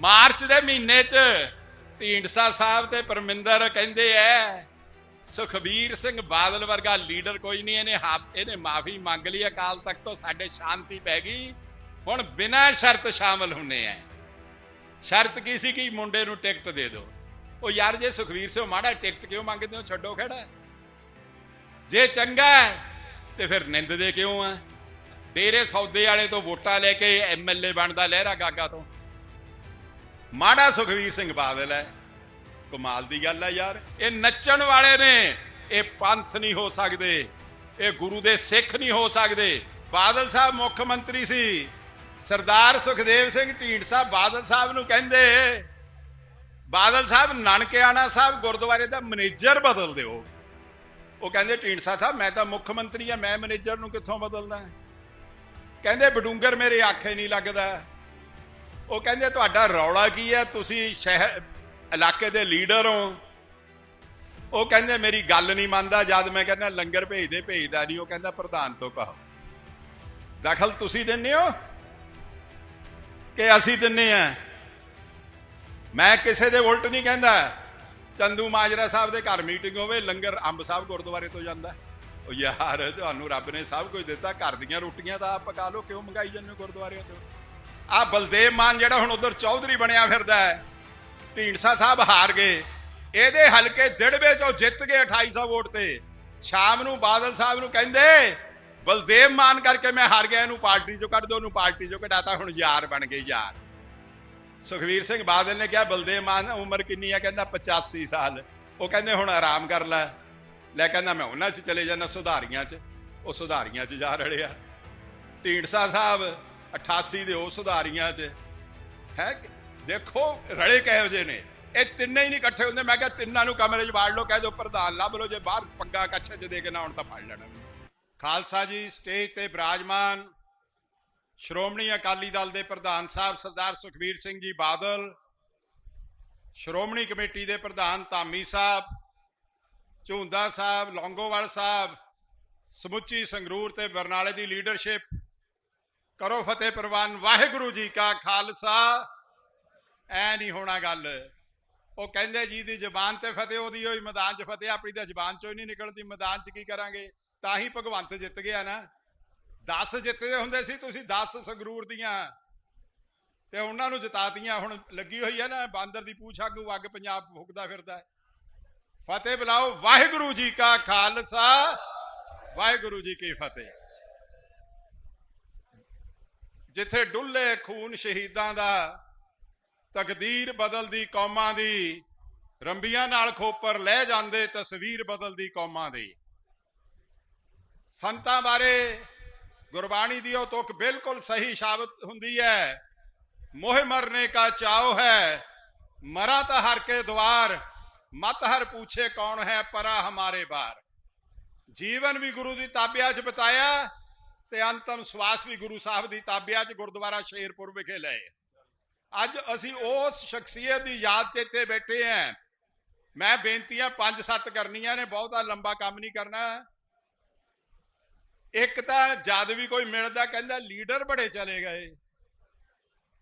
March ਦੇ ਮਹੀਨੇ 'ਚ ਢੀਂਡਸਾ ਸਾਹਿਬ ਤੇ ਪਰਮਿੰਦਰ ਕਹਿੰਦੇ ਐ, ਸੁਖਬੀਰ ਸਿੰਘ ਬਾਦਲ ਵਰਗਾ ਲੀਡਰ ਕੋਈ ਨਹੀਂ, ਇਹਨੇ ਹਾਪ, ਇਹਨੇ ਮਾਫੀ ਮੰਗ ਲਈ, ਅਕਾਲ ਤਖਤ ਤੋਂ ਸਾਡੇ ਸ਼ਾਂਤੀ ਪੈ ਗਈ। ਹੁਣ ਬਿਨਾਂ ਸ਼ਰਤ ਸ਼ਾਮਲ ਹੁੰਨੇ ਐ। ਸ਼ਰਤ ਕੀ ਸੀ ਕਿ ਮੁੰਡੇ ਨੂੰ ਟਿਕਟ ਦੇ ਦਿਓ। ਉਹ ਯਾਰ ਜੇ ਸੁਖਵੀਰ ਸਿੰਘ ਮਾੜਾ ਟਿਕਟ ਕਿਉਂ ਮੰਗਦੇ ਹੋ? ਛੱਡੋ ਖੜਾ। ਜੇ ਚੰਗਾ ਤੇ ਫਿਰ ਨਿੰਦਦੇ ਕਿਉਂ ਆ ਡੇਰੇ ਸੌਦੇ ਵਾਲੇ ਤੋਂ ਵੋਟਾਂ ਲੈ ਕੇ ਐਮਐਲਏ ਬਣਦਾ ਲਹਿਰਾ ਗਾਗਾ ਤੋਂ। ਮਾੜਾ ਸੁਖਵੀਰ ਸਿੰਘ ਬਾਦਲ ਹੈ। ਕਮਾਲ ਦੀ ਗੱਲ ਹੈ ਯਾਰ। ਇਹ ਨੱਚਣ ਵਾਲੇ ਨੇ, ਇਹ ਪੰਥ ਨਹੀਂ ਹੋ ਸਕਦੇ। ਇਹ ਗੁਰੂ ਦੇ ਸਿੱਖ ਨਹੀਂ ਹੋ ਸਕਦੇ। ਬਾਦਲ ਸਾਹਿਬ ਮੁੱਖ ਮੰਤਰੀ ਸੀ। ਸਰਦਾਰ ਸੁਖਦੇਵ ਸਿੰਘ ਢੀਂਡਸਾ ਬਾਦਲ ਸਾਹਿਬ ਨੂੰ ਕਹਿੰਦੇ, ਬਾਦਲ ਸਾਹਿਬ ਨਾਨਕਿਆਣਾ ਸਾਹਿਬ ਗੁਰਦੁਆਰੇ ਦਾ ਮੈਨੇਜਰ ਬਦਲ ਦਿਓ। ਉਹ ਕਹਿੰਦੇ ਢੀਂਡਸਾ ਸਾਹਿਬ ਮੈਂ ਤਾਂ ਮੁੱਖ ਮੰਤਰੀ ਆ ਮੈਂ ਮੈਨੇਜਰ ਨੂੰ ਕਿੱਥੋਂ ਬਦਲਦਾ ਕਹਿੰਦੇ, ਬਡੂੰਗਰ ਮੇਰੇ ਆਖੇ ਨਹੀਂ ਲੱਗਦਾ। ਉਹ ਕਹਿੰਦੇ, ਤੁਹਾਡਾ ਰੌਲਾ ਕੀ ਹੈ? ਤੁਸੀਂ ਸ਼ਹਿਰ, ਇਲਾਕੇ ਦੇ ਲੀਡਰ ਹੋ। ਉਹ ਕਹਿੰਦੇ, ਮੇਰੀ ਗੱਲ ਨਹੀਂ ਮੰਨਦਾ, ਜਦ ਮੈਂ ਕਹਿੰਦਾ, ਲੰਗਰ ਭੇਜਦੇ, ਭੇਜਦਾ ਨਹੀਂ। ਉਹ ਕਹਿੰਦਾ, ਪ੍ਰਧਾਨ ਤੋਂ ਕਹੋ। ਦਖਲ ਤੁਸੀਂ ਦਿੰਦੇ ਹੋ ਕਿ ਅਸੀਂ ਦਿੰਨੇ ਆ? ਮੈਂ ਕਿਸੇ ਦੇ ਉਲਟ ਨਹੀਂ ਕਹਿੰਦਾ। ਚੰਦੂ ਮਾਜਰਾ ਸਾਹਿਬ ਦੇ ਘਰ ਮੀਟਿੰਗ ਹੋਵੇ, ਲੰਗਰ ਅੰਬ ਸਾਹਿਬ ਗੁਰਦੁਆਰੇ ਤੋਂ ਜਾਂਦਾ। ਉਹ ਯਾਰ, ਤੁਹਾਨੂੰ ਰੱਬ ਨੇ ਸਭ ਕੁਝ ਦਿੱਤਾ, ਘਰ ਦੀਆਂ ਰੋਟੀਆਂ ਤਾਂ ਆਪ ਪਕਾ ਲਓ, ਕਿਉਂ ਮੰਗਾਈ ਜਾਂਦੇ ਹੋ ਗੁਰਦੁਆਰਿਆਂ ਤੋਂ? ਆ ਬਲਦੇਵ ਮਾਨ ਜਿਹੜਾ ਹੁਣ ਉਧਰ ਚੌਧਰੀ ਬਣਿਆ ਫਿਰਦਾ ਹੈ, ਢੀਂਡਸਾ ਸਾਹਿਬ ਹਾਰ ਗਏ। ਇਹਦੇ ਹਲਕੇ ਦਿੜਵੇ ਚੋਂ ਜਿੱਤ ਗਏ 2800 ਵੋਟ ਤੇ। ਸ਼ਾਮ ਨੂੰ ਬਾਦਲ ਸਾਹਿਬ ਨੂੰ ਕਹਿੰਦੇ, ਬਲਦੇਵ ਮਾਨ ਕਰਕੇ ਮੈਂ ਹਾਰ ਗਿਆ, ਇਹਨੂੰ ਪਾਰਟੀ ਚੋਂ ਕੱਢ ਦੋ ਉਹਨੂੰ ਪਾਰਟੀ ਚੋਂ ਕਢਾਤਾ, ਹੁਣ ਯਾਰ ਬਣ ਗਏ ਯਾਰ। ਸੁਖਵੀਰ ਸਿੰਘ ਬਾਦਲ ਨੇ ਕਿਹਾ, ਬਲਦੇਵ ਮਾਨ ਉਮਰ ਕਿੰਨੀ ਆ? ਕਹਿੰਦਾ 85 ਸਾਲ। ਉਹ ਕਹਿੰਦੇ, ਹੁਣ ਆਰਾਮ ਕਰ ਲੈ। ਲੈ ਕਹਿੰਦਾ, ਮੈਂ ਉਹਨਾਂ 'ਚ ਚਲੇ ਜਾਣਾ ਸੁਧਾਰੀਆਂ 'ਚ। ਉਹ ਸੁਧਾਰੀਆਂ 'ਚ ਜਾ ਰੜਿਆ ਢੀਂਡਸਾ ਸਾਹਿਬ 88 ਦੇ ਉਹ ਸੁਧਾਰੀਆਂ 'ਚ। ਹੈ ਦੇਖੋ, ਰਲੇ ਕਿਹੋ ਜਿਹੇ ਨੇ। ਇਹ ਤਿੰਨੇ ਹੀ ਨਹੀਂ ਇਕੱਠੇ ਹੁੰਦੇ। ਮੈਂ ਕਿਹਾ ਤਿੰਨਾਂ ਨੂੰ ਕਮਰੇ 'ਚ ਬਾੜ ਲਓ, ਕਹਿ ਦਿਓ ਪ੍ਰਧਾਨ ਲੱਭ ਲਓ, ਜੇ ਬਾਹਰ ਪੱਗਾ ਕੱਛੇ 'ਚ ਦੇ ਕੇ ਨਾ ਹੁਣ ਤਾਂ ਫੜ ਲੈਣਾ। ਖਾਲਸਾ ਜੀ, ਸਟੇਜ ਤੇ ਬਿਰਾਜਮਾਨ, ਸ਼੍ਰੋਮਣੀ ਅਕਾਲੀ ਦਲ ਦੇ ਪ੍ਰਧਾਨ ਸਾਹਿਬ ਸਰਦਾਰ ਸੁਖਬੀਰ ਸਿੰਘ ਜੀ ਬਾਦਲ, ਸ਼੍ਰੋਮਣੀ ਕਮੇਟੀ ਦੇ ਪ੍ਰਧਾਨ ਧਾਮੀ ਸਾਹਿਬ, ਝੁੰਦਾ ਸਾਹਿਬ, ਲੌਂਗੋਵਾਲ ਸਾਹਿਬ, ਸਮੁੱਚੀ ਸੰਗਰੂਰ ਤੇ ਬਰਨਾਲੇ ਦੀ ਲੀਡਰਸ਼ਿਪ ਕਰੋ ਫਤਿਹ ਪ੍ਰਵਾਨ, ਵਾਹਿਗੁਰੂ ਜੀ ਕਾ ਖਾਲਸਾ। ਐ ਨਹੀਂ ਹੋਣਾ ਗੱਲ। ਉਹ ਕਹਿੰਦੇ ਜੀ ਦੀ ਜ਼ਬਾਨ ਤੇ ਫਤਿਹ, ਉਹਦੀ ਹੋਈ ਮੈਦਾਨ 'ਚ ਫਤਿਹ, ਆਪਣੀ ਤਾਂ ਜ਼ਬਾਨ 'ਚੋਂ ਹੀ ਨਹੀਂ ਨਿਕਲਦੀ, ਮੈਦਾਨ 'ਚ ਕੀ ਕਰਾਂਗੇ? ਤਾਂ ਹੀ ਭਗਵੰਤ ਜਿੱਤ ਗਿਆ ਨਾ। 10 ਜਿੱਤਦੇ ਹੁੰਦੇ ਸੀ, ਤੁਸੀਂ 10 ਸੰਗਰੂਰ ਦੀਆਂ। ਤੇ ਉਹਨਾਂ ਨੂੰ ਜਿਤਾਤੀਆਂ, ਹੁਣ ਲੱਗੀ ਹੋਈ ਹੈ ਨਾ, ਬਾਂਦਰ ਦੀ ਪੂਛ ਅੱਗੂ ਅੱਗ ਪੰਜਾਬ ਫੁਕਦਾ ਫਿਰਦਾ। ਫਤਿਹ ਬੁਲਾਓ, ਵਾਹਿਗੁਰੂ ਜੀ ਕਾ ਖਾਲਸਾ। ਵਾਹਿਗੁਰੂ ਜੀ ਕੀ ਫਤਿਹ। ਜਿੱਥੇ ਡੁੱਲੇ ਖੂਨ ਸ਼ਹੀਦਾਂ ਦਾ, ਤਕਦੀਰ ਬਦਲਦੀ ਕੌਮਾਂ ਦੀ, ਰੰਬੀਆਂ ਨਾਲ ਖੋਪਰ ਲੈ ਜਾਂਦੇ ਤਸਵੀਰ ਬਦਲਦੀ ਕੌਮਾਂ ਦੀ। ਸੰਤਾਂ ਬਾਰੇ ਗੁਰਬਾਣੀ ਦੀ ਉਹ ਤੁਕ ਬਿਲਕੁਲ ਸਹੀ ਸਾਬਤ ਹੁੰਦੀ ਹੈ। ਮੋਹ ਮਰਨੇ ਕਾ ਚਾਉ ਹੈ, ਮਰਾ ਤਾਂ ਹਰ ਕੇ ਦਵਾਰ, ਮਤ ਹਰ ਪੁੱਛੇ ਕੌਣ ਹੈ ਪਰਾ ਹਮਾਰੇ ਬਾਰ। ਜੀਵਨ ਵੀ ਗੁਰੂ ਦੀ ਤਾਬਿਆ 'ਚ ਬਤਾਇਆ ਤੇ ਅੰਤਮ ਸਵਾਸ ਵੀ ਗੁਰੂ ਸਾਹਿਬ ਦੀ ਤਾਬਿਆ 'ਚ ਗੁਰਦੁਆਰਾ ਸ਼ੇਰਪੁਰ ਵਿਖੇ ਲਏ। ਅੱਜ ਅਸੀਂ ਉਸ ਸ਼ਖਸੀਅਤ ਦੀ ਯਾਦ 'ਚ ਇੱਥੇ ਬੈਠੇ ਆਂ। ਮੈਂ ਬੇਨਤੀਆਂ ਪੰਜ ਸੱਤ ਕਰਨੀਆਂ ਨੇ, ਬਹੁਤਾ ਲੰਬਾ ਕੰਮ ਨਹੀਂ ਕਰਨਾ। ਇੱਕ ਤਾਂ ਜਦ ਵੀ ਕੋਈ ਮਿਲਦਾ ਕਹਿੰਦਾ, ਲੀਡਰ ਬੜੇ ਚਲੇ ਗਏ।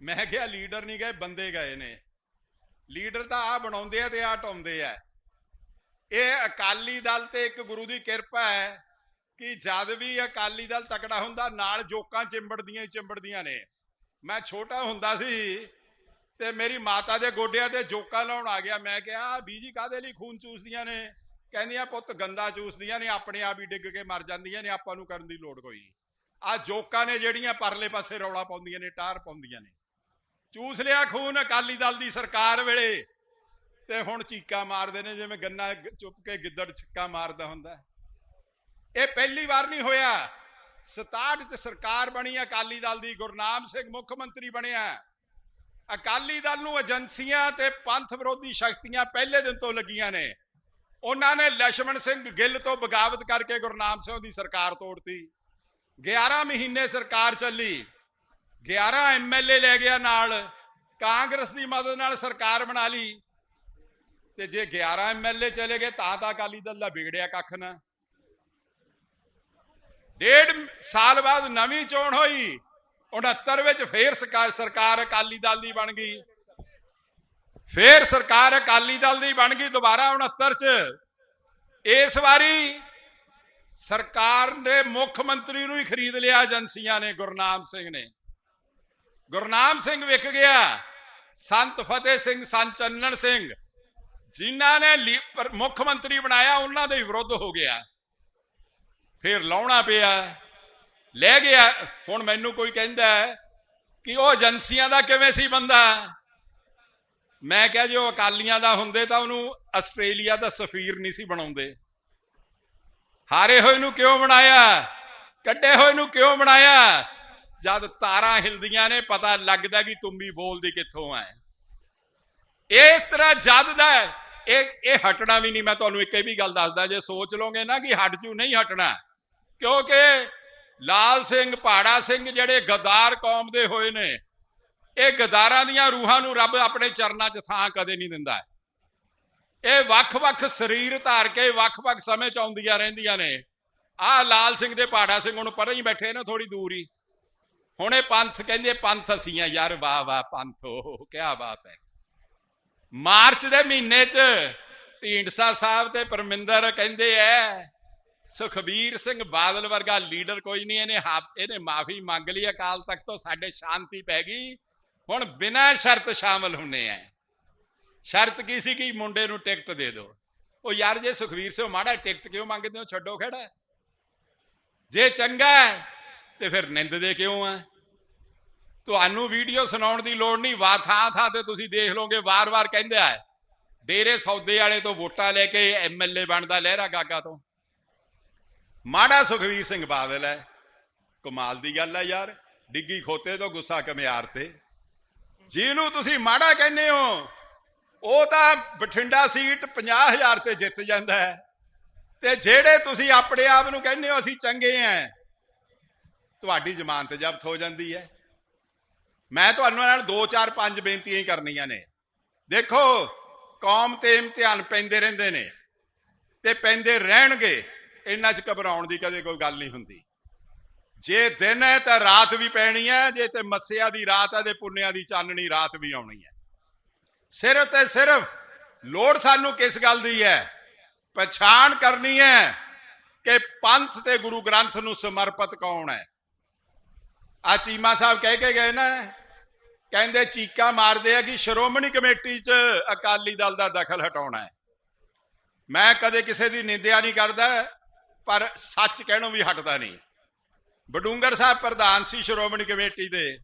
ਮੈਂ ਕਿਹਾ, ਲੀਡਰ ਨਹੀਂ ਗਏ, ਬੰਦੇ ਗਏ ਨੇ। ਲੀਡਰ ਤਾਂ ਆ ਬਣਾਉਂਦੇ ਆ ਤੇ ਆ ਟਾਉਂਦੇ ਆ। ਇਹ ਅਕਾਲੀ ਦਲ ਤੇ ਇੱਕ ਗੁਰੂ ਦੀ ਕਿਰਪਾ ਹੈ। ਕਿ ਜਦ ਵੀ ਅਕਾਲੀ ਦਲ ਤਕੜਾ ਹੁੰਦਾ, ਨਾਲ ਜੋਕਾਂ ਚਿੰਬੜਦੀਆਂ ਹੀ ਚਿੰਬੜਦੀਆਂ ਨੇ। ਮੈਂ ਛੋਟਾ ਹੁੰਦਾ ਸੀ ਤੇ ਮੇਰੀ ਮਾਤਾ ਦੇ ਗੋਡਿਆਂ ਤੇ ਜੋਕਾਂ ਲਾਉਣ ਆ ਗਿਆ। ਮੈਂ ਕਿਹਾ ਬੀਜੀ ਕਾਦੇ ਲਈ ਖੂਨ ਚੂਸਦੀਆਂ ਨੇ? ਕਹਿੰਦੀਆਂ, ਪੁੱਤ ਗੰਦਾ ਚੂਸਦੀਆਂ ਨੇ, ਆਪਣੇ ਆਪ ਹੀ ਡਿੱਗ ਕੇ ਮਰ ਜਾਂਦੀਆਂ ਨੇ, ਆਪਾਂ ਨੂੰ ਕਰਨ ਦੀ ਲੋੜ ਕੋਈ ਨਹੀਂ। ਆ ਜੋਕਾਂ ਨੇ ਜਿਹੜੀਆਂ ਪਰਲੇ ਪਾਸੇ ਰੌਲਾ ਪਾਉਂਦੀਆਂ ਨੇ ਟਾਰ ਪਾਉਂਦੀਆਂ ਨੇ। ਚੂਸ ਲਿਆ ਖੂਨ ਅਕਾਲੀ ਦਲ ਦੀ ਸਰਕਾਰ ਵੇਲੇ ਤੇ ਹੁਣ ਚੀਕਾ ਮਾਰਦੇ ਨੇ, ਜਿਵੇਂ ਗੰਨਾ ਚੁੱਪ ਕੇ ਗਿੱਦੜ ਛਿੱਕਾ ਮਾਰਦਾ ਹੁੰਦਾ। ਇਹ ਪਹਿਲੀ ਵਾਰ ਨਹੀਂ ਹੋਇਆ। 67 ਚ ਸਰਕਾਰ ਬਣੀ ਅਕਾਲੀ ਦਲ ਦੀ। ਗੁਰਨਾਮ ਸਿੰਘ ਮੁੱਖ ਮੰਤਰੀ ਬਣਿਆ। ਅਕਾਲੀ ਦਲ ਨੂੰ ਏਜੰਸੀਆਂ ਤੇ ਪੰਥ ਵਿਰੋਧੀ ਸ਼ਕਤੀਆਂ ਪਹਿਲੇ ਦਿਨ ਤੋਂ ਲੱਗੀਆਂ ਨੇ। ਉਹਨਾਂ ਨੇ ਲక్ష్మణ ਸਿੰਘ ਗਿੱਲ ਤੋਂ ਬਗਾਵਤ ਕਰਕੇ ਗੁਰਨਾਮ ਸਿੰਘ ਦੀ ਸਰਕਾਰ ਤੋੜਤੀ। 11 ਮਹੀਨੇ ਸਰਕਾਰ ਚੱਲੀ। 11 ਐਮਐਲਏ ਲੈ ਗਿਆ ਨਾਲ। ਕਾਂਗਰਸ ਦੀ ਮਦਦ ਨਾਲ ਸਰਕਾਰ ਬਣਾ ਲਈ। ਤੇ ਜੇ 11 ਐਮਐਲਏ ਚਲੇ ਗਏ, ਤਾਂ ਤਾਂ ਅਕਾਲੀ ਦਲ ਦਾ ਵਿਗੜਿਆ ਕੱਖ ਨਾ। ਡੇਢ ਸਾਲ ਬਾਅਦ ਨਵੀਂ ਚੋਣ ਹੋਈ 69 ਵਿੱਚ ਫੇਰ ਸਰਕਾਰ ਸਰਕਾਰ ਅਕਾਲੀ ਦਲ ਦੀ ਬਣ ਗਈ। ਫੇਰ ਸਰਕਾਰ ਅਕਾਲੀ ਦਲ ਦੀ ਬਣ ਗਈ ਦੁਬਾਰਾ 69 ਚ। ਇਸ ਵਾਰੀ ਸਰਕਾਰ ਦੇ ਮੁੱਖ ਮੰਤਰੀ ਨੂੰ ਹੀ ਖਰੀਦ ਲਿਆ ਏਜੰਸੀਆਂ ਨੇ, ਗੁਰਨਾਮ ਸਿੰਘ ਨੇ। ਗੁਰਨਾਮ ਸਿੰਘ ਵਿਕ ਗਿਆ, ਸੰਤ ਫਤਿਹ ਸਿੰਘ, ਸੰਤ ਚੰਨਣ ਸਿੰਘ। ਜਿਨ੍ਹਾਂ ਨੇ ਮੁੱਖ ਮੰਤਰੀ ਬਣਾਇਆ, ਉਹਨਾਂ ਦੇ ਵਿਰੁੱਧ ਹੋ ਗਿਆ। ਫਿਰ ਲਾਉਣਾ ਪਿਆ। ਲੈ ਗਿਆ। ਹੁਣ ਮੈਨੂੰ ਕੋਈ ਕਹਿੰਦਾ ਕਿ ਉਹ ਏਜੰਸੀਆਂ ਦਾ ਕਿਵੇਂ ਸੀ ਬੰਦਾ? ਮੈਂ ਕਿਹਾ ਜੇ ਉਹ ਅਕਾਲੀਆਂ ਦਾ ਹੁੰਦੇ ਤਾਂ ਉਹਨੂੰ ਆਸਟ੍ਰੇਲੀਆ ਦਾ ਸਫੀਰ ਨਹੀਂ ਸੀ ਬਣਾਉਂਦੇ। ਹਾਰੇ ਹੋਏ ਨੂੰ ਕਿਉਂ ਬਣਾਇਆ? ਕੱਢੇ ਹੋਏ ਨੂੰ ਕਿਉਂ ਬਣਾਇਆ? ਜਦ ਤਾਰਾਂ ਹਿਲਦੀਆਂ ਨੇ, ਪਤਾ ਲੱਗਦਾ ਕਿ ਤੁੰਬੀ ਬੋਲਦੀ ਕਿੱਥੋਂ ਹੈ ਇਸ ਤਰ੍ਹਾਂ ਜਦ ਦਾ ਇਹ ਇਹ ਹਟਣਾ ਵੀ ਨਹੀਂ। ਮੈਂ ਤੁਹਾਨੂੰ ਇੱਕ ਇਹ ਵੀ ਗੱਲ ਦੱਸਦਾ, ਜੇ ਸੋਚ ਲਓਗੇ ਨਾ ਕਿ ਹਟ ਜੂ, ਨਹੀਂ ਹਟਣਾ। ਕਿਉਂਕਿ ਲਾਲ ਸਿੰਘ ਪਹਾੜਾ ਸਿੰਘ ਜਿਹੜੇ ਗਦਾਰ ਕੌਮ ਦੇ ਹੋਏ ਨੇ, ਇਹ ਗਦਾਰਾਂ ਦੀਆਂ ਰੂਹਾਂ ਨੂੰ ਰੱਬ ਆਪਣੇ ਚਰਨਾਂ 'ਚ ਥਾਂ ਕਦੇ ਨਹੀਂ ਦਿੰਦਾ। ਇਹ ਵੱਖ-ਵੱਖ ਸਰੀਰ ਧਾਰ ਕੇ ਵੱਖ-ਵੱਖ ਸਮੇਂ 'ਚ ਆਉਂਦੀਆਂ ਰਹਿੰਦੀਆਂ ਨੇ। ਆਹ ਲਾਲ ਸਿੰਘ ਦੇ ਪਹਾੜਾ ਸਿੰਘ ਹੁਣ ਪਰੇ ਹੀ ਬੈਠੇ ਨੇ ਥੋੜੀ ਦੂਰ ਹੀ। ਹੁਣ ਇਹ ਪੰਥ ਕਹਿੰਦੇ, ਪੰਥ ਅਸੀਂ ਆ, ਯਾਰ ਵਾਹ ਵਾਹ, ਪੰਥੋ ਕੀ ਬਾਤ ਹੈ। ਮਾਰਚ ਦੇ ਮਹੀਨੇ 'ਚ ਢੀਂਡਸਾ ਸਾਹਿਬ ਤੇ ਪਰਮਿੰਦਰ ਕਹਿੰਦੇ ਐ ਸੁਖਬੀਰ ਸਿੰਘ ਬਾਦਲ ਵਰਗਾ ਲੀਡਰ ਕੋਈ ਨਹੀਂ, ਇਹਨੇ ਇਹਨੇ ਮਾਫੀ ਮੰਗ ਲਈ, ਅਕਾਲ ਤਖਤ ਤੋਂ ਸਾਡੇ ਸ਼ਾਂਤੀ ਪੈ ਗਈ। ਹੁਣ ਬਿਨਾਂ ਸ਼ਰਤ ਸ਼ਾਮਲ ਹੁੰਨੇ ਆ ਸ਼ਰਤ ਕੀ ਸੀ ਕਿ ਮੁੰਡੇ ਨੂੰ ਟਿਕਟ ਦੇ ਦਿਓ। ਉਹ ਯਾਰ ਜੇ ਸੁਖਵੀਰ ਸਿੰਘ, ਮਾੜਾ ਟਿਕਟ ਕਿਉਂ ਮੰਗਦੇ ਹੋ? ਛੱਡੋ ਖੜਾ। ਜੇ ਚੰਗਾ ਤੇ ਫਿਰ ਨਿੰਦਦੇ ਕਿਉਂ ਆ ਤੁਹਾਨੂੰ ਵੀਡੀਓ ਸੁਣਾਉਣ ਦੀ ਲੋੜ ਨਹੀਂ। ਵਾ ਥਾਂ ਥਾਂ ਤੇ ਤੁਸੀਂ ਦੇਖ ਲਓਗੇ, ਵਾਰ-ਵਾਰ ਕਹਿੰਦੇ ਆ, ਡੇਰੇ ਸੌਦੇ ਵਾਲੇ ਤੋਂ ਵੋਟਾਂ ਲੈ ਕੇ ਐਮਐਲਏ ਬਣਦਾ ਲਹਿਰਾ ਗਾਗਾ ਤੋਂ। ਮਾੜਾ ਸੁਖਵੀਰ ਸਿੰਘ ਬਾਦਲ ਹੈ। ਕਮਾਲ ਦੀ ਗੱਲ ਹੈ ਯਾਰ। ਡਿੱਗੀ ਖੋਤੇ ਤੋਂ ਗੁੱਸਾ ਕਮਿਆਰ ਤੇ। ਜਿਹਨੂੰ ਤੁਸੀਂ ਮਾੜਾ ਕਹਿੰਦੇ ਹੋ, ਉਹ ਤਾਂ ਬਠਿੰਡਾ ਸੀਟ 50000 ਤੇ ਜਿੱਤ ਜਾਂਦਾ ਹੈ। ਤੇ ਜਿਹੜੇ ਤੁਸੀਂ ਆਪਣੇ ਆਪ ਨੂੰ ਕਹਿੰਦੇ ਹੋ, ਅਸੀਂ ਚੰਗੇ ਆਂ ਤੁਹਾਡੀ ਜ਼ਮਾਨਤ ਜ਼ਬਤ ਹੋ ਜਾਂਦੀ ਹੈ। ਮੈਂ ਤੁਹਾਨੂੰ ਨਾਲ 2 4 5 ਬੇਨਤੀਆਂ ਹੀ ਕਰਨੀਆਂ ਨੇ। ਦੇਖੋ, ਕੌਮ ਤੇ ਇਮਤਿਹਾਨ ਪੈਂਦੇ ਰਹਿੰਦੇ ਨੇ। ਤੇ ਪੈਂਦੇ ਰਹਿਣਗੇ। ਇੰਨਾ ਚ ਘਬਰਾਉਣ ਦੀ ਕਦੇ ਕੋਈ ਗੱਲ ਨਹੀਂ ਹੁੰਦੀ। ਜੇ ਦਿਨ ਹੈ ਤਾਂ ਰਾਤ ਵੀ ਪੈਣੀ ਹੈ, ਜੇ ਤੇ ਮੱਸਿਆ ਦੀ ਰਾਤ ਹੈ ਤੇ ਪੁੰਨਿਆ ਦੀ ਚਾਨਣੀ ਰਾਤ ਵੀ ਆਉਣੀ ਹੈ। ਸਿਰਫ ਤੇ ਸਿਰਫ ਲੋੜ ਸਾਨੂੰ ਕਿਸ ਗੱਲ ਦੀ ਹੈ? ਪਛਾਣ ਕਰਨੀ ਹੈ ਕਿ ਪੰਥ ਤੇ ਗੁਰੂ ਗ੍ਰੰਥ ਨੂੰ ਸਮਰਪਿਤ ਕੌਣ ਹੈ। ਆ ਚੀਮਾ ਸਾਹਿਬ ਕਹਿ ਕੇ ਗਏ ਨਾ, ਕਹਿੰਦੇ ਚੀਕਾ ਮਾਰਦੇ ਆ ਕਿ ਸ਼੍ਰੋਮਣੀ ਕਮੇਟੀ 'ਚ ਅਕਾਲੀ ਦਲ ਦਾ ਦਖਲ ਹਟਾਉਣਾ ਹੈ। ਮੈਂ ਕਦੇ ਕਿਸੇ ਦੀ ਨਿੰਦਿਆ ਨਹੀਂ ਕਰਦਾ। ਪਰ ਸੱਚ ਕਹਿਣੋਂ ਵੀ ਹਟਦਾ ਨਹੀਂ। ਬਡੂੰਗਰ ਸਾਹਿਬ ਪ੍ਰਧਾਨ ਸੀ ਸ਼੍ਰੋਮਣੀ ਕਮੇਟੀ ਦੇ।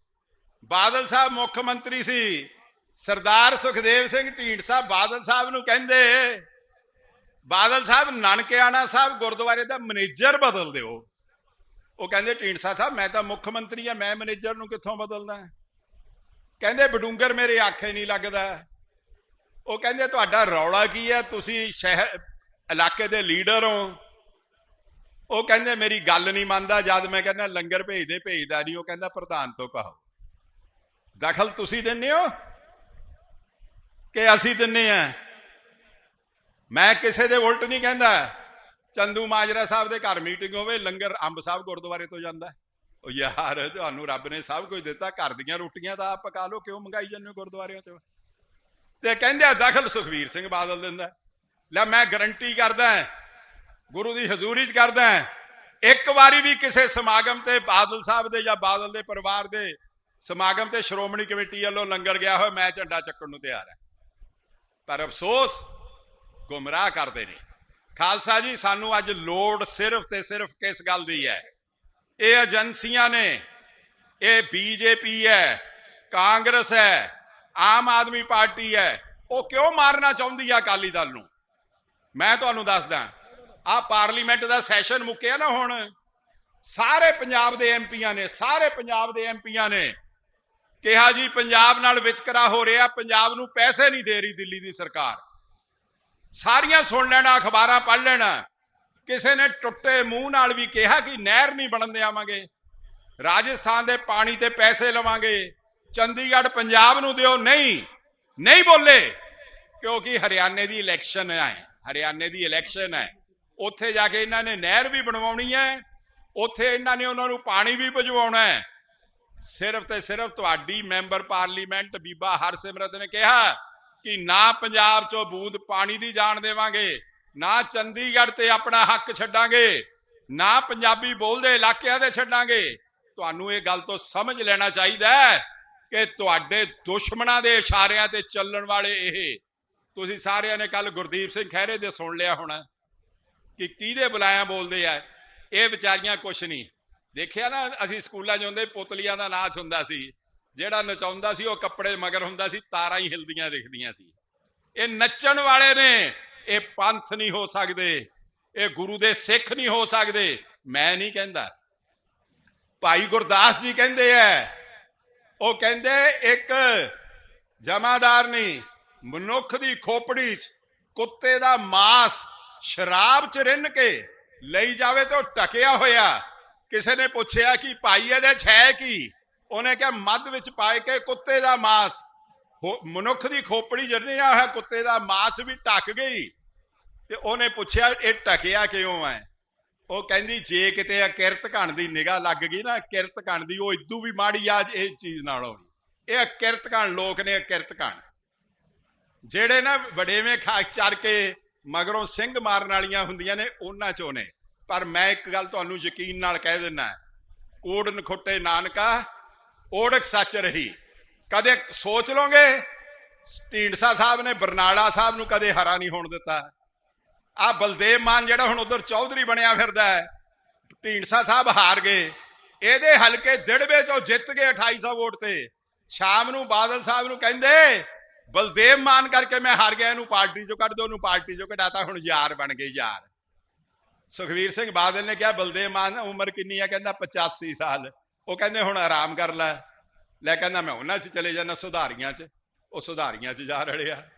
ਬਾਦਲ ਸਾਹਿਬ ਮੁੱਖ ਮੰਤਰੀ ਸੀ। ਸਰਦਾਰ ਸੁਖਦੇਵ ਸਿੰਘ ਢੀਂਡਸਾ ਬਾਦਲ ਸਾਹਿਬ ਨੂੰ ਕਹਿੰਦੇ, ਬਾਦਲ ਸਾਹਿਬ, ਨਾਨਕਿਆਣਾ ਸਾਹਿਬ ਗੁਰਦੁਆਰੇ ਦਾ ਮੈਨੇਜਰ ਬਦਲ ਦਿਓ। ਉਹ ਕਹਿੰਦੇ ਢੀਂਡਸਾ ਸਾਹਿਬ ਮੈਂ ਤਾਂ ਮੁੱਖ ਮੰਤਰੀ ਆ, ਮੈਂ ਮੈਨੇਜਰ ਨੂੰ ਕਿੱਥੋਂ ਬਦਲਦਾ ਕਹਿੰਦੇ, ਬਡੂੰਗਰ ਮੇਰੇ ਆਖੇ ਨਹੀਂ ਲੱਗਦਾ। ਉਹ ਕਹਿੰਦੇ, ਤੁਹਾਡਾ ਰੌਲਾ ਕੀ ਹੈ? ਤੁਸੀਂ ਸ਼ਹਿਰ, ਇਲਾਕੇ ਦੇ ਲੀਡਰ ਹੋ। ਉਹ ਕਹਿੰਦੇ ਮੇਰੀ ਗੱਲ ਨਹੀਂ ਮੰਨਦਾ, ਜਦ ਮੈਂ ਕਹਿੰਦਾ ਲੰਗਰ ਭੇਜਦੇ, ਭੇਜਦਾ ਨਹੀਂ, ਉਹ ਕਹਿੰਦਾ ਪ੍ਰਧਾਨ ਤੋਂ ਕਹੋ। ਦਖਲ ਤੁਸੀਂ ਦਿੰਨੇ ਹੋ ਕਿ ਅਸੀਂ ਦਿੰਨੇ ਆ? ਮੈਂ ਕਿਸੇ ਦੇ ਉਲਟ ਨਹੀਂ ਕਹਿੰਦਾ। ਚੰਦੂ ਮਾਜਰਾ ਸਾਹਿਬ ਦੇ ਘਰ ਮੀਟਿੰਗ ਹੋਵੇ, ਲੰਗਰ ਅੰਬ ਸਾਹਿਬ ਗੁਰਦੁਆਰੇ ਤੋਂ ਜਾਂਦਾ। ਉਹ ਯਾਰ, ਤੁਹਾਨੂੰ ਰੱਬ ਨੇ ਸਭ ਕੁਝ ਦਿੱਤਾ, ਘਰ ਦੀਆਂ ਰੋਟੀਆਂ ਤਾਂ ਆਪ ਪਕਾ ਲਓ, ਕਿਉਂ ਮੰਗਾਈ ਜਾਂਦੇ ਹੋ ਗੁਰਦੁਆਰਿਆਂ 'ਚ? ਤੇ ਕਹਿੰਦੇ ਆ, ਦਖਲ ਸੁਖਵੀਰ ਸਿੰਘ ਬਾਦਲ ਦਿੰਦਾ। ਹੈ। ਲੈ, ਮੈਂ ਗਰੰਟੀ ਕਰਦਾ ਗੁਰੂ ਦੀ ਹਜ਼ੂਰੀ 'ਚ ਕਰਦਾ ਹਾਂ, ਇੱਕ ਵਾਰੀ ਵੀ ਕਿਸੇ ਸਮਾਗਮ ਤੇ ਬਾਦਲ ਸਾਹਿਬ ਦੇ ਜਾਂ ਬਾਦਲ ਦੇ ਪਰਿਵਾਰ ਦੇ ਸਮਾਗਮ ਤੇ ਸ਼੍ਰੋਮਣੀ ਕਮੇਟੀ ਵੱਲੋਂ ਲੰਗਰ ਗਿਆ ਹੋਇਆ ਮੈਂ ਝੰਡਾ ਚੱਕਣ ਨੂੰ ਤਿਆਰ ਹਾਂ। ਪਰ ਅਫਸੋਸ ਗੁੰਮਰਾਹ ਕਰਦੇ ਨੇ। ਖਾਲਸਾ ਜੀ ਸਾਨੂੰ ਅੱਜ ਲੋੜ ਸਿਰਫ ਤੇ ਸਿਰਫ ਕਿਸ ਗੱਲ ਦੀ ਹੈ? ਇਹ ਏਜੰਸੀਆਂ ਨੇ ਇਹ ਬੀਜੇਪੀ ਹੈ ਕਾਂਗਰਸ ਹੈ ਆਮ ਆਦਮੀ ਪਾਰਟੀ ਹੈ ਉਹ ਕਿਉਂ ਮਾਰਨਾ ਚਾਹੁੰਦੀ ਆ ਅਕਾਲੀ ਦਲ ਨੂੰ? ਮੈਂ ਤੁਹਾਨੂੰ ਦੱਸਦਾ ਆ ਪਾਰਲੀਮੈਂਟ ਦਾ ਸੈਸ਼ਨ ਮੁੱਕਿਆ ਨਾ ਹੁਣ। ਸਾਰੇ ਪੰਜਾਬ ਦੇ ਐਮਪੀਆਂ ਨੇ, ਸਾਰੇ ਪੰਜਾਬ ਦੇ ਐਮਪੀਆਂ ਨੇ ਕਿਹਾ ਜੀ, ਪੰਜਾਬ ਨਾਲ ਵਿਤਕਰਾ ਹੋ ਰਿਹਾ, ਪੰਜਾਬ ਨੂੰ ਪੈਸੇ ਨਹੀਂ ਦੇ ਰਹੀ ਦਿੱਲੀ ਦੀ ਸਰਕਾਰ। ਸਾਰੀਆਂ ਸੁਣ ਲੈਣਾ, ਅਖਬਾਰਾਂ ਪੜ੍ਹ ਲੈਣਾ। ਕਿਸੇ ਨੇ ਟੁੱਟੇ ਮੂੰਹ ਨਾਲ ਵੀ ਕਿਹਾ ਕਿ ਨਹਿਰ ਨਹੀਂ ਬਣਨ ਦੇਵਾਂਗੇ ਰਾਜਸਥਾਨ ਦੇ ਪਾਣੀ ਤੇ ਪੈਸੇ ਲਵਾਂਗੇ। ਚੰਡੀਗੜ੍ਹ ਪੰਜਾਬ ਨੂੰ ਦਿਓ। ਨਹੀਂ ਨਹੀਂ ਬੋਲੇ, ਕਿਉਂਕਿ ਹਰਿਆਣੇ ਦੀ ਇਲੈਕਸ਼ਨ ਹੈ, ਹਰਿਆਣੇ ਦੀ ਇਲੈਕਸ਼ਨ ਹੈ। ਉੱਥੇ ਜਾ ਕੇ ਇਹਨਾਂ ਨੇ ਨਹਿਰ ਵੀ ਬਣਵਾਉਣੀ ਹੈ, ਉੱਥੇ ਇਹਨਾਂ ਨੇ ਉਹਨਾਂ ਨੂੰ ਪਾਣੀ ਵੀ ਭਜਵਾਉਣਾ ਹੈ। ਸਿਰਫ ਤੇ ਸਿਰਫ ਤੁਹਾਡੀ ਮੈਂਬਰ ਪਾਰਲੀਮੈਂਟ ਬੀਬਾ ਹਰਸਿਮਰਤ ਨੇ ਕਿਹਾ ਕਿ ਨਾ ਪੰਜਾਬ ਚੋਂ ਬੂੰਦ ਪਾਣੀ ਦੀ ਜਾਣ ਦੇਵਾਂਗੇ, ਨਾ ਚੰਡੀਗੜ੍ਹ ਤੇ ਆਪਣਾ ਹੱਕ ਛੱਡਾਂਗੇ, ਨਾ ਪੰਜਾਬੀ ਬੋਲਦੇ ਇਲਾਕਿਆਂ ਦੇ ਛੱਡਾਂਗੇ। ਤੁਹਾਨੂੰ ਇਹ ਗੱਲ ਤੋਂ ਸਮਝ ਲੈਣਾ ਚਾਹੀਦਾ ਕਿ ਤੁਹਾਡੇ ਦੁਸ਼ਮਣਾਂ ਦੇ ਇਸ਼ਾਰਿਆਂ ਤੇ ਚੱਲਣ ਵਾਲੇ ਇਹ। ਤੁਸੀਂ ਸਾਰਿਆਂ ਨੇ ਕੱਲ ਗੁਰਦੀਪ ਸਿੰਘ ਖਹਿਰੇ ਦੇ ਸੁਣ ਲਿਆ ਹੋਣਾ। ਕਿ ਕਿਹਦੇ ਬੁਲਾਇਆ ਬੋਲਦੇ ਆ? ਇਹ ਵਿਚਾਰੀਆਂ ਕੁਛ ਨਹੀਂ। ਦੇਖਿਆ ਨਾ, ਅਸੀਂ ਸਕੂਲਾਂ 'ਚ ਹੁੰਦੇ, ਪੁਤਲੀਆਂ ਦਾ ਨਾਚ ਹੁੰਦਾ ਸੀ। ਜਿਹੜਾ ਨਚਾਉਂਦਾ ਸੀ, ਉਹ ਕੱਪੜੇ ਮਗਰ ਹੁੰਦਾ ਸੀ, ਤਾਰਾਂ ਹੀ ਹਿਲਦੀਆਂ ਦਿਖਦੀਆਂ ਸੀ। ਇਹ ਨੱਚਣ ਵਾਲੇ ਨੇ। ਇਹ ਪੰਥ ਨਹੀਂ ਹੋ ਸਕਦੇ। ਇਹ ਗੁਰੂ ਦੇ ਸਿੱਖ ਨਹੀਂ ਹੋ ਸਕਦੇ। ਮੈਂ ਨਹੀਂ ਕਹਿੰਦਾ। ਭਾਈ ਗੁਰਦਾਸ ਜੀ ਕਹਿੰਦੇ ਐ ਉਹ ਕਹਿੰਦੇ, ਇੱਕ ਜਮਾਦਾਰ ਨਹੀਂ ਮਨੁੱਖ ਦੀ ਖੋਪੜੀ 'ਚ ਕੁੱਤੇ ਦਾ ਮਾਸ ਸ਼ਰਾਬ 'ਚ ਰਿੰਨ ਕੇ ਲਈ ਜਾਵੇ ਤੇ ਉਹ ਟਕਿਆ ਹੋਇਆ। ਕਿਸੇ ਨੇ ਪੁੱਛਿਆ ਕਿ ਭਾਈ ਇਹਦੇ 'ਚ ਹੈ ਕੀ? ਉਹਨੇ ਕਿਹਾ, ਮੱਧ ਵਿੱਚ ਪਾਏ ਕੇ ਕੁੱਤੇ ਦਾ ਮਾਸ। ਹੋ- ਮਨੁੱਖ ਦੀ ਖੋਪੜੀ ਜਰਨਿਆ ਹੈ ਕੁੱਤੇ ਦਾ ਮਾਸ ਵੀ ਟਕ ਗਈ। ਤੇ ਉਹਨੇ ਪੁੱਛਿਆ, ਇਹ ਟਕਿਆ ਕਿਉਂ ਹੈ ਉਹ ਕਹਿੰਦੀ, ਜੇ ਕਿਤੇ ਅਕਿਰਤ ਘਣ ਦੀ ਨਿਗਾਹ ਲੱਗ ਗਈ ਨਾ, ਕਿਰਤ ਘਣ ਦੀ, ਉਹ ਇਦੋਂ ਵੀ ਮਾੜੀ ਆ, ਇਹ ਚੀਜ਼ ਨਾਲੋਂ ਵੀ ਇਹ ਅਕਿਰਤ ਘਣ, ਲੋਕ ਨੇ ਅਕਿਰਤ ਘਣ। ਜਿਹੜੇ ਨਾ ਵਡੇਵੇਂ ਖਾ, ਚਰ ਕੇ ਮਗਰੋਂ ਸਿੰਘ ਮਾਰਨ ਵਾਲੀਆਂ ਹੁੰਦੀਆਂ ਨੇ ਉਹਨਾਂ ਚੋਂ ਨੇ। ਪਰ ਮੈਂ ਇੱਕ ਗੱਲ ਤੁਹਾਨੂੰ ਯਕੀਨ ਨਾਲ ਕਹਿ ਦਿੰਨਾ ਕੋੜ ਨਖੁੱਟੇ ਨਾਨਕਾ ਓੜਕ ਸੱਚ ਰਹੀ। ਕਦੇ ਸੋਚ ਲਓਗੇ, ਢੀਂਡਸਾ ਸਾਹਿਬ ਨੇ ਬਰਨਾਲਾ ਸਾਹਿਬ ਨੂੰ ਕਦੇ ਹਰਾ ਨਹੀਂ ਹੋਣ ਦਿੱਤਾ। ਆ ਬਲਦੇਵ ਮਾਨ ਜਿਹੜਾ ਹੁਣ ਉਧਰ ਚੌਧਰੀ ਬਣਿਆ ਫਿਰਦਾ ਹੈ, ਢੀਂਡਸਾ ਸਾਹਿਬ ਹਾਰ ਗਏ। ਇਹਦੇ ਹਲਕੇ ਦਿੜਵੇ ਚੋਂ ਜਿੱਤ ਗਏ 2800 ਵੋਟ ਤੇ। ਸ਼ਾਮ ਨੂੰ ਬਾਦਲ ਸਾਹਿਬ ਨੂੰ ਕਹਿੰਦੇ ਬਲਦੇਵ ਮਾਨ ਕਰਕੇ ਮੈਂ ਹਾਰ ਗਿਆ, ਇਹਨੂੰ ਪਾਰਟੀ ਚੋਂ ਕੱਢ ਦੋ ਉਹਨੂੰ ਪਾਰਟੀ ਚੋਂ ਕਢਾਤਾ, ਹੁਣ ਯਾਰ ਬਣ ਗਏ ਯਾਰ। ਸੁਖਵੀਰ ਸਿੰਘ ਬਾਦਲ ਨੇ ਕਿਹਾ, ਬਲਦੇਵ ਮਾਨ ਉਮਰ ਕਿੰਨੀ ਆ? ਕਹਿੰਦਾ 85 ਸਾਲ। ਉਹ ਕਹਿੰਦੇ ਹੁਣ ਆਰਾਮ ਕਰ ਲੈ। ਲੈ ਕਹਿੰਦਾ ਮੈਂ ਉਹਨਾਂ 'ਚ ਚਲੇ ਜਾਣਾ ਸੁਧਾਰੀਆਂ 'ਚ। ਉਹ ਸੁਧਾਰੀਆਂ 'ਚ ਜਾ ਰੜਿਆ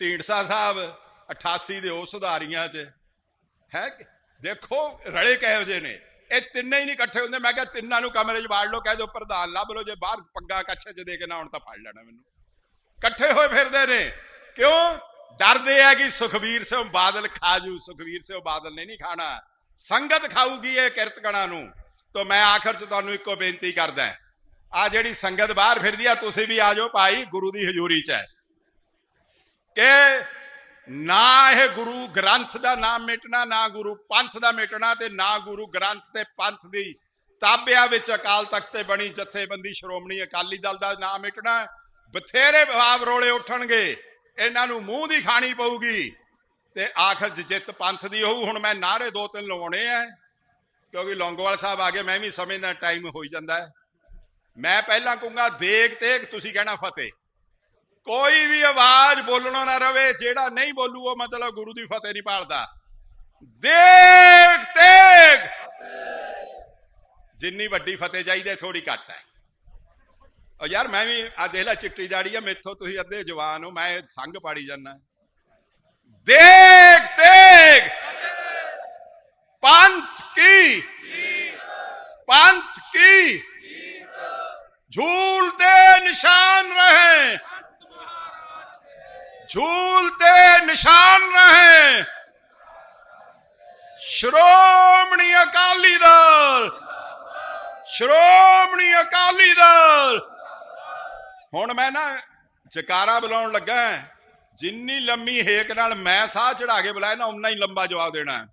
ਢੀਂਡਸਾ ਸਾਹਿਬ 88 ਦੇ ਉਹ ਸੁਧਾਰੀਆਂ 'ਚ। ਹੈ ਦੇਖੋ, ਰਲੇ ਕਿਹੋ ਜਿਹੇ ਨੇ। ਇਹ ਤਿੰਨੇ ਹੀ ਨਹੀਂ ਇਕੱਠੇ ਹੁੰਦੇ। ਮੈਂ ਕਿਹਾ ਤਿੰਨਾਂ ਨੂੰ ਕਮਰੇ 'ਚ ਵਾੜ ਲਓ, ਕਹਿ ਦਿਓ ਪ੍ਰਧਾਨ ਲੱਭ ਲਓ, ਜੇ ਬਾਹਰ ਪੰਗਾ ਕੱਛੇ 'ਚ ਦੇ ਕੇ ਨਾ ਹੁਣ ਤਾਂ ਫੜ ਲੈਣਾ ਮੈਨੂੰ। ਇਕੱਠੇ ਹੋਏ ਫਿਰਦੇ ਨੇ। ਕਿਉਂ? ਡਰਦੇ ਆ ਕਿ ਸੁਖਬੀਰ ਸਿੰਘ ਬਾਦਲ ਖਾਜੂ ਸੁਖਬੀਰ ਸਿੰਘ ਬਾਦਲ ਨੇ ਨਹੀਂ ਖਾਣਾ। ਸੰਗਤ ਖਾਊਗੀ ਇਹ ਕਿਰਤਕਣਾ ਨੂੰ। ਤਾਂ ਮੈਂ ਆਖਰ 'ਚ ਤੁਹਾਨੂੰ ਇੱਕੋ ਬੇਨਤੀ ਕਰਦਾ ਆ ਜਿਹੜੀ ਸੰਗਤ ਬਾਹਰ ਫਿਰਦੀ ਆ, ਤੁਸੀਂ ਵੀ ਆ ਜਾਓ ਭਾਈ, ਗੁਰੂ ਦੀ ਹਜ਼ੂਰੀ 'ਚ ਹੈ। ਕਿ ਨਾ ਇਹ ਗੁਰੂ ਗ੍ਰੰਥ ਦਾ ਨਾਮ ਮਿਟਣਾ, ਨਾ ਗੁਰੂ ਪੰਥ ਦਾ ਮਿਟਣਾ ਤੇ ਨਾ ਗੁਰੂ ਗ੍ਰੰਥ ਤੇ ਪੰਥ ਦੀ ਤਾਬਿਆਂ ਵਿੱਚ ਅਕਾਲ ਤਖਤ ਤੇ ਬਣੀ ਜਥੇਬੰਦੀ, ਸ਼੍ਰੋਮਣੀ ਅਕਾਲੀ ਦਲ ਦਾ ਨਾਮ ਮਿਟਣਾ। ਬਥੇਰੇ ਭਾਵ ਰੋਲੇ ਉੱਠਣਗੇ, ਇਹਨਾਂ ਨੂੰ ਮੂੰਹ ਦੀ ਖਾਣੀ ਪਊਗੀ। ਤੇ ਆਖਰ ਜਿੱਤ ਪੰਥ ਦੀ ਹੋਊ। ਹੁਣ ਮੈਂ ਨਾਰੇ ਦੋ ਤਿੰਨ ਲਵਾਉਣੇ ਆ ਕਿਉਂਕਿ ਲੌਂਗੋਵਾਲ ਸਾਹਿਬ ਆ ਗਏ, ਮੈਂ ਵੀ ਸਮਝਦਾ ਟਾਈਮ ਹੋਈ ਜਾਂਦਾ ਮੈਂ ਪਹਿਲਾਂ ਕਹੂੰਗਾ, ਦੇਖ ਤੇਗ ਤੁਸੀਂ ਕਹਿਣਾ ਫਤਿਹ। ਕੋਈ ਵੀ ਆਵਾਜ਼ ਬੋਲਣਾ ਨਾ ਰਵੇ, ਜਿਹੜਾ ਨਹੀਂ ਬੋਲੂ, ਉਹ ਮਤਲਬ ਗੁਰੂ ਦੀ ਫਤਿਹ ਨਹੀਂ ਪਾਲਦਾ। ਦੇਖ ਤੇਗ ਜਿੰਨੀ ਵੱਡੀ ਫਤਿਹ ਚਾਹੀਦੀ ਥੋੜੀ ਘੱਟ ਹੈ ਉਹ ਯਾਰ ਮੈਂ ਵੀ ਆ ਦੇਖ ਲੈ ਚਿੱਟੀ ਦਾੜੀ ਆ ਮੇਥੋਂ ਤੁਸੀਂ ਅੱਧੇ ਜਵਾਨ ਹੋ ਮੈਂ ਸੰਗ ਪਾੜੀ ਜਾਂਦਾ ਦੇਖ ਤੇਗ ਪੰਥ ਕੀ ਪੰਥ ਕੀ झूलते निशान रहे झूलते निशान रहे ਸ਼੍ਰੋਮਣੀ ਅਕਾਲੀ ਦਲ ਸ਼੍ਰੋਮਣੀ ਅਕਾਲੀ ਦਲ ਹੁਣ ਮੈਂ ਨਾ ਜਕਾਰਾ ਬੁਲਾਉਣ ਲੱਗਾ ਜਿੰਨੀ ਲੰਮੀ ਹੇਕ ਨਾਲ ਮੈਂ ਸਾਹ ਚੜਾ ਕੇ ਬੁਲਾਇਆ, ਨਾ ਉਨਾ ਹੀ ਲੰਬਾ ਜਵਾਬ ਦੇਣਾ ਹੈ।